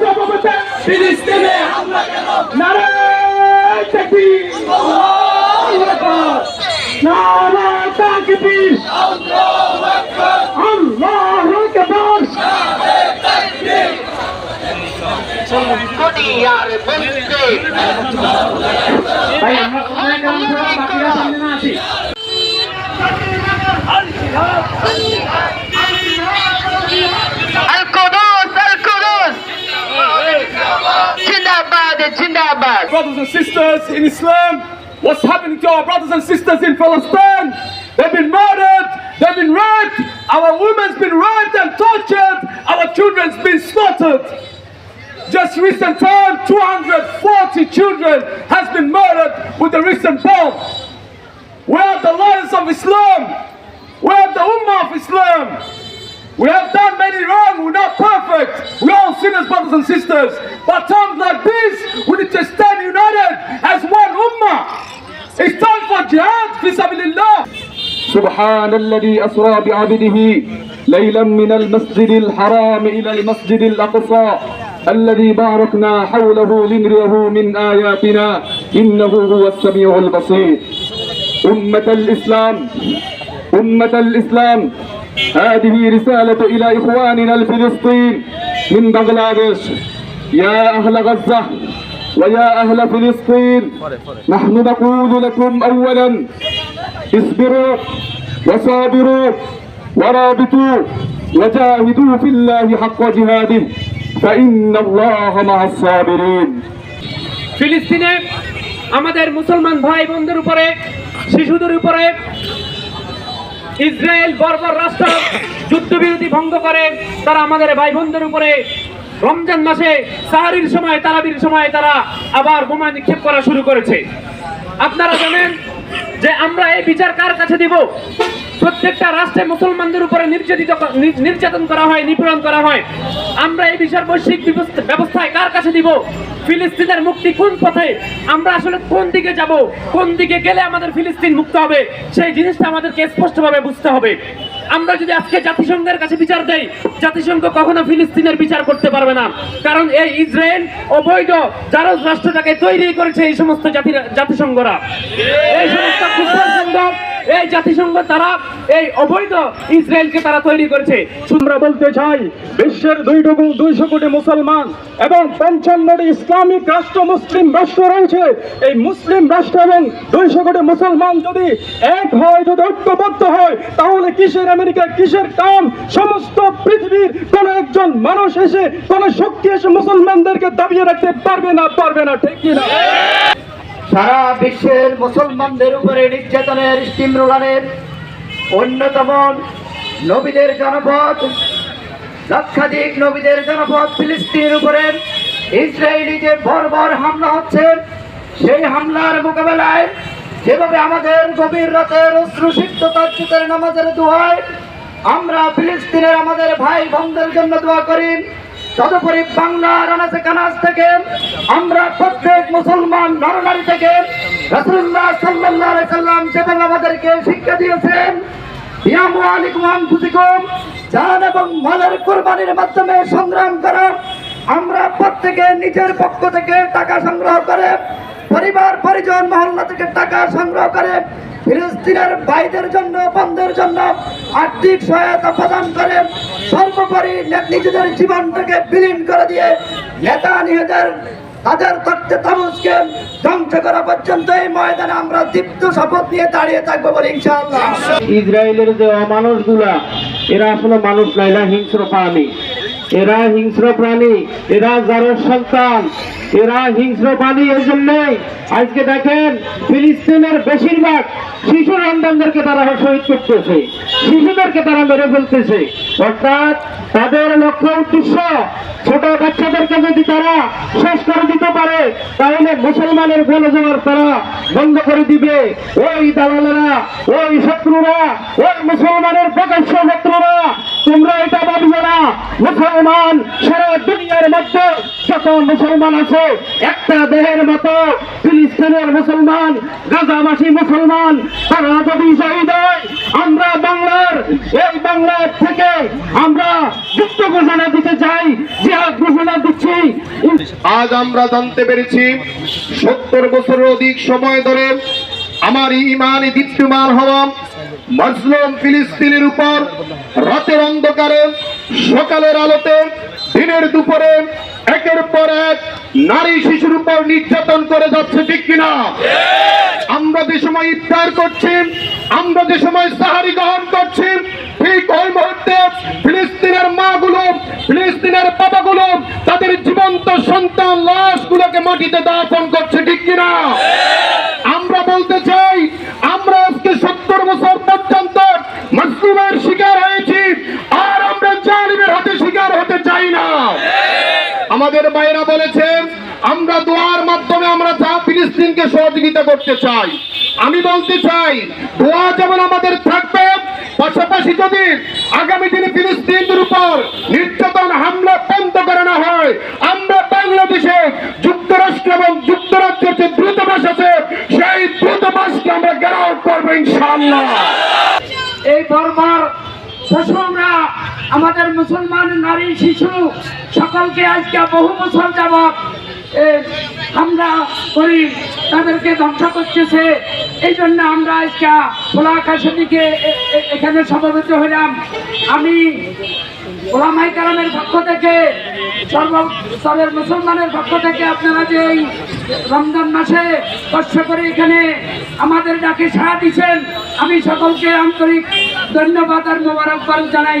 সভাপতি ফিলিস্তিনে হামলা কেন? নারে তাকবীর। আল্লাহু আকবার। নারে তাকবীর। আল্লাহু আকবার। আল্লাহু আকবার নারে তাকবীর কোটিয়ার বলতে ভাই আমরা কোথায় কাম করা বাকিরা সামনে না আছি brothers and sisters in Islam, what's happening to our brothers and sisters in Palestine? They've been murdered, they've been raped, our women's been raped and tortured, our children's been slaughtered. Just recent time, 240 children has been murdered with the recent bomb. We are the lions of Islam. We are the Ummah of Islam. We have done many wrong. We're not perfect. We're all sinners, brothers and sisters. But times like this, we need to stand united as one Ummah. It's time for jihad fi sabilillah. سبحان الذي أسرى بعبده ليلا من المسجد الحرام إلى المسجد الأقصى الذي باركنا حوله لنريه من آياتنا إنه هو السميع البصير أمة الإسلام أمة الإسلام هذه رسالة إلى إخواننا الفلسطين من بغلاديش يا أهل غزة ويا أهل فلسطين نحن نقول لكم أولا اصبروا وصابروا ورابطوا وجاهدوا في الله حق جهاده فإن الله مع الصابرين ফিলিস্তিনে আমাদের মুসলমান ভাই বোনদের উপরে শিশুদের উপরে Israel বর্বর রাষ্ট্র যুদ্ধবিরতি ভঙ্গ করে, তারা আমাদের ভাই বোনদের উপরে রমজান মাসে সাহারির সময়, তারাবির সময় তারা আবার বোমা নিক্ষেপ করা শুরু করেছে। আপনারা জানেন যে আমরা এই বিচার কার কাছে দিব? প্রত্যেকটা রাষ্ট্রে মুসলমানদের উপরে নির্যাতিত নির্যাতন করা হয়, নিপীড়ন করা হয়। আমরা এই বিচার বৈশ্বিক ব্যবস্থায় কার কাছে দিব? ফিলিস্তিনের মুক্তি কোন পথে? আমরা আসলে কোন দিকে যাব? কোন দিকে গেলে আমাদের ফিলিস্তিন মুক্ত হবে? সেই জিনিসটা আমাদেরকে স্পষ্টভাবে বুঝতে হবে। আমরা যদি আজকে জাতিসংঘের কাছে বিচার দেই, জাতিসংঘ কখনো ফিলিস্তিনের বিচার করতে পারবে না। কারণ এই ইসরায়েল অবৈধ জারজ রাষ্ট্রটাকে তৈরি করেছে এই সমস্ত জাতি জাতিসংঘরা। এই সমস্ত এই জাতিসংঘ তারা এই অবৈধ ইসরায়েলকে তারা তৈরি করেছে। আমরা বলতে চাই, বিশ্বের দুইটুকু দুইশো কোটি মুসলমান এবং পঞ্চান্নটি ইসলামিক রাষ্ট্র মুসলিম রাষ্ট্র রয়েছে। এই মুসলিম রাষ্ট্র এবং দুইশো কোটি মুসলমান যদি এক হয়, যদি ঐক্যবদ্ধ হয়, তাহলে কিসের আমেরিকা, কিসের কাম? সমস্ত পৃথিবীর কোন একজন মানুষ এসে, কোন শক্তি এসে মুসলমানদেরকে দাবিয়ে রাখতে পারবে না পারবে না, ঠিক কিনা? সারা বিশ্বের মুসলমানদের উপরে নির্যাতনের স্টিম অন্যতম নবীদের জনপদ, লক্ষাধিক নবীদের জনপদ ফিলিস্তিনের উপরে ইসরায়েলি যে বর্বর হামলা হচ্ছে, সেই হামলার মোকাবেলায় যেভাবে আমাদের গভীর রাতের অশ্রুসিক্ত তাজ্জুদের নামাজের দোয়ায় আমরা ফিলিস্তিনের আমাদের ভাই বোনদের জন্য দোয়া করি। তদুপরি বাংলার আনাচে কানাচ থেকে আমরা প্রত্যেক মুসলমান নরনারী থেকে রাসূলুল্লাহ সাল্লাল্লাহু আলাইহি সাল্লাম যেভাবে আমাদেরকে শিক্ষা দিয়েছেন এবং কোরবানির মাধ্যমে আমরা প্রত্যেকে নিজের পক্ষ থেকে টাকা সংগ্রহ করে, পরিবার, পরিজন, মহল্লা থেকে টাকা সংগ্রহ করে ফিলিস্তিনের ভাইদের জন্য, বন্ধের জন্য আর্থিক সহায়তা প্রদান করে সর্বোপরি নিজেদের জীবনটাকে বিলীন করে দিয়ে নেতা নিজেদের তাদের তত্ত্বে তাবুজকে ধ্বংস করা পর্যন্ত এই ময়দানে আমরা দীপ্ত শপথ নিয়ে দাঁড়িয়ে থাকব বলে ইনশাআল্লাহ। ইসরায়েলের যে অমানুষগুলা, এরা আসলে মানুষ নাই না হিংস্র প্রাণী। এরা হিংস্র প্রাণী, এরা যারোর সন্তান, এরা হিংস্র প্রাণী এই জন্যই আজকে দেখেন ফিলিস্তিনের বেশিরভাগ শিশু সন্তানদেরকে তারা শহীদ করতেছে, শিশুদেরকে তারা মেরে ফেলতেছে। অর্থাৎ তাদের লক্ষ্য উদ্দেশ্য ছোট বাচ্চাদেরকে যদি তারা শেষ করে দিতে পারে, তাহলে মুসলমানের গোলযোগার তারা বন্ধ করে দিবে। ওই দালালেরা, ওই শত্রুরা, ওই মুসলমানের প্রকাশ্য শত্রুরা তোমরা এটা ভাববে না মুসলমান সারা দুনিয়ার মধ্যে যত মুসলমান আছে, একটা দেহের মতো ফিলিস্তিনের মুসলমান, গাজাবাসী মুসলমান, তারা যদি শহীদ হয়, আমরা বাংলার, এই বাংলার থেকে আমরা যুদ্ধ ঘোষণা দিতে চাই, জিহাদ ঘোষণা দিচ্ছি। আজ আমরা জানতে পেরেছি, সত্তর বছরের অধিক সময় ধরে আমার ইমান দীপ্তিমান হওয়া মজলুম ফিলিস্তিনের উপর রাতের অন্ধকারে সকালের আলোতে, দিনের দুপুরে, একের পর এক নারী শিশুর উপর নির্যাতন করে যাচ্ছে, ঠিক কিনা? আমরা যে সময় ইফতার করছি, আমরা যে সময় সাহারি গ্রহণ করছি, ঠিক ওই মুহূর্তে ফিলিস্তিনের মাগুলো, ফিলিস্তিনের বাবাগুলো তাদের জীবন্ত সন্তান লাশগুলোকে মাটিতে দাফন করছে, ঠিক কিনা? আমরা বলতে চাই আমাদের ভাইরা বলেছেন, আমরা দোয়ার মাধ্যমে আমরা যা ফিলিস্তিনকে সহযোগিতা করতে চাই। আমি বলতে চাই, দোয়া যেমন আমাদের থাকবে, পাশাপাশি যদি আগামী দিনে ফিলিস্তিনদের উপর নির্যাতন, হামলা, বন্ধ করে না হয়, আমরা বাংলাদেশে যুক্তরাষ্ট্র এবং যুক্তরাজ্যের যে দ্রুতবাস আছে, সেই দ্রুতবাসকে আমরা গেরাও করব ইনশাআল্লাহ এই বর্বর পশুরা আমাদের মুসলমান নারী শিশু সকলকে আজকে বহু যাবৎ এ, আমরা করি তাদেরকে ধ্বংস করতেছে। এই জন্য আমরা আজকে খোলা আকাশের দিকে এখানে সমবেত হইলাম। আমি ওলামাই কালামের পক্ষ থেকে সর্বস্তরের মুসলমানের পক্ষ থেকে আপনারা যে এই রমজান মাসে কষ্ট করে এখানে আমাদের ডাকে সাড়া দিচ্ছেন আমি সকলকে আন্তরিক ধন্যবাদ আর মোবারকবাদ জানাই।